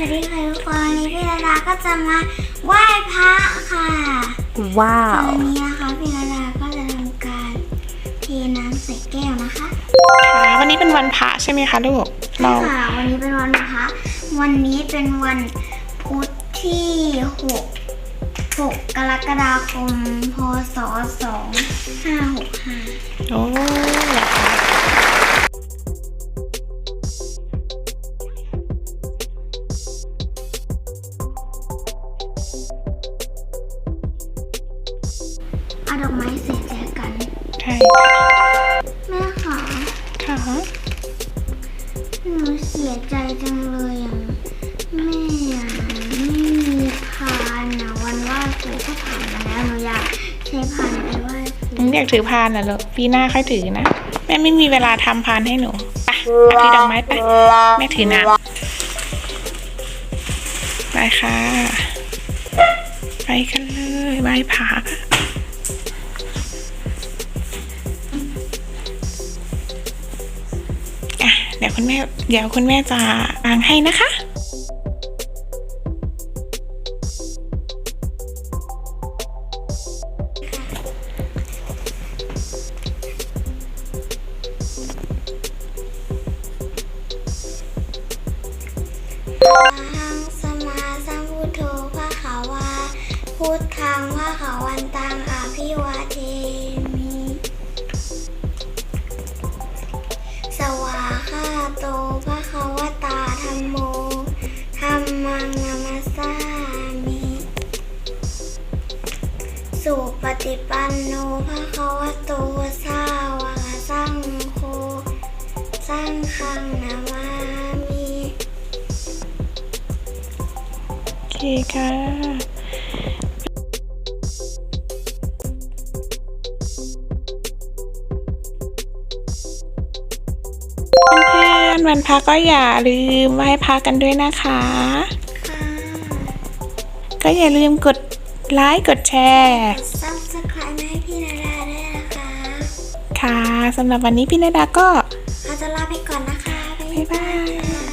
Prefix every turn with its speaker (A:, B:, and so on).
A: วัสดีค่ะทุกคนวันนี้พี่นาดาก็จะมาไหว้พระค่ะ
B: ว้า
A: ต
B: ว
A: อนนี้นะคะพี่นาดาก็จะทำการเทน้ำใส่แก้วนะคะ
B: ค่ะวันนี้เป็นวันพระใช่ไหมคะลูก เรา
A: ค่ะวันนี้เป็นวันพระวันนี้เป็นวันพุธที่หกหกกรกฎาคมพศสองห้าหกห้า
B: โอ้ เหรอคะ
A: เอาดอกไม้ใส่แจกัน
B: ใช่
A: แม่ค่ะ
B: ค่ะ
A: หนูเสียใจจังเลยอะแม่อะไม่มีพานนะวันไหว้ครูก็ผ่านมาแล้วหนูอยากใช้พานไปไหว้ครู
B: หนูอยากถือพานนะลูกปีหน้าค่อยถือนะ แม่ไม่มีเวลาทำพานให้หนูไปเอาถือดอกไม้ไปแม่ถือน้ำไปค่ะ ไปกันเลยไหว้พร ดี๋ยวคุณแม่เดี๋ยวคุณแม่จะอ่างให้นะคะ
A: ทังสมาสัมพุทโธพระขาวาพุทธัง มังนามัสามิสุปฏิปันโนภะคะวะโตสาวกสังโฆสังฆังนามามิ
B: โอเคค่ะเพื่อนๆวันพักก็อย่าลืมไหว้พระกันด้วยนะ
A: คะ
B: ก็อย่าลืมกดไลค์กดแชร์
A: ซับสไครต์ให้พี่นาดาด้วยนะคะ
B: ค่ะสำหรับวันนี้พี่นาดาก็
A: เราจะลาไปก่อนนะคะ
B: บ๊ายบายสวัสดีค่ะ